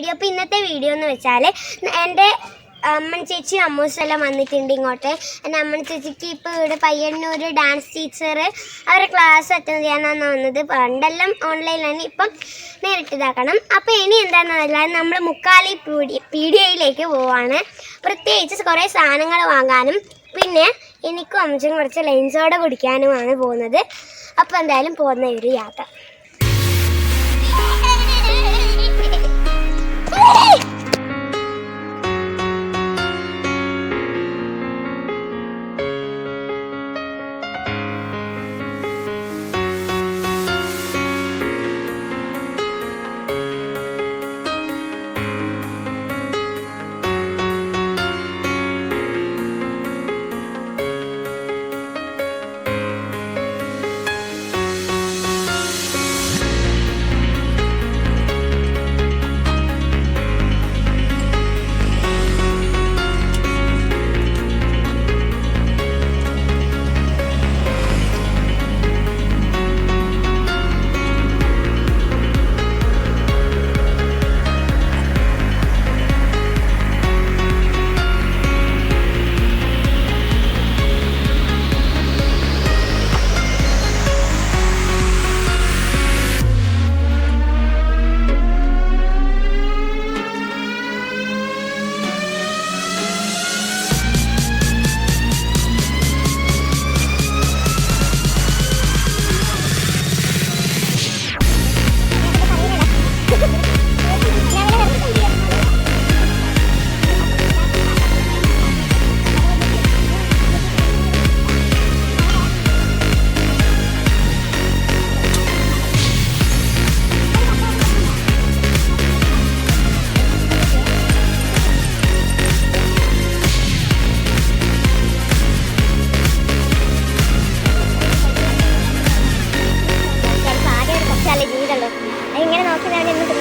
Video അപ്പോൾ ഇന്നത്തെ video എന്ന് വെച്ചാൽ എന്റെ അമ്മൻ ചേച്ചി അമ്മൂസെല്ലാം വന്നിട്ടുണ്ട് ഇങ്ങോട്ട്. എന്റെ അമ്മൻ ചേച്ചിക്ക് ഇപ്പോൾ ഇവിടെ പയ്യന്നൂർ ഡാൻസ് ടീച്ചർ അവരുടെ ക്ലാസ് അറ്റൻഡ് ചെയ്യാനാണ് വന്നത്. പണ്ടെല്ലാം ഓൺലൈനിലാണ് ഇപ്പം നേരിട്ട് ഇതാക്കണം. അപ്പോൾ ഇനി എന്താണെന്ന് വെച്ചാൽ നമ്മൾ മുക്കാലി പീടി പീഡിയയിലേക്ക് പോവാണ്. പ്രത്യേകിച്ച് കുറേ സാധനങ്ങൾ വാങ്ങാനും പിന്നെ എനിക്കും അമ്മച്ചും കുറച്ച് ലൈൻസോടെ കുടിക്കാനുമാണ് പോകുന്നത്. അപ്പോൾ എന്തായാലും പോകുന്ന ഒരു യാത്ര. കാണാൻ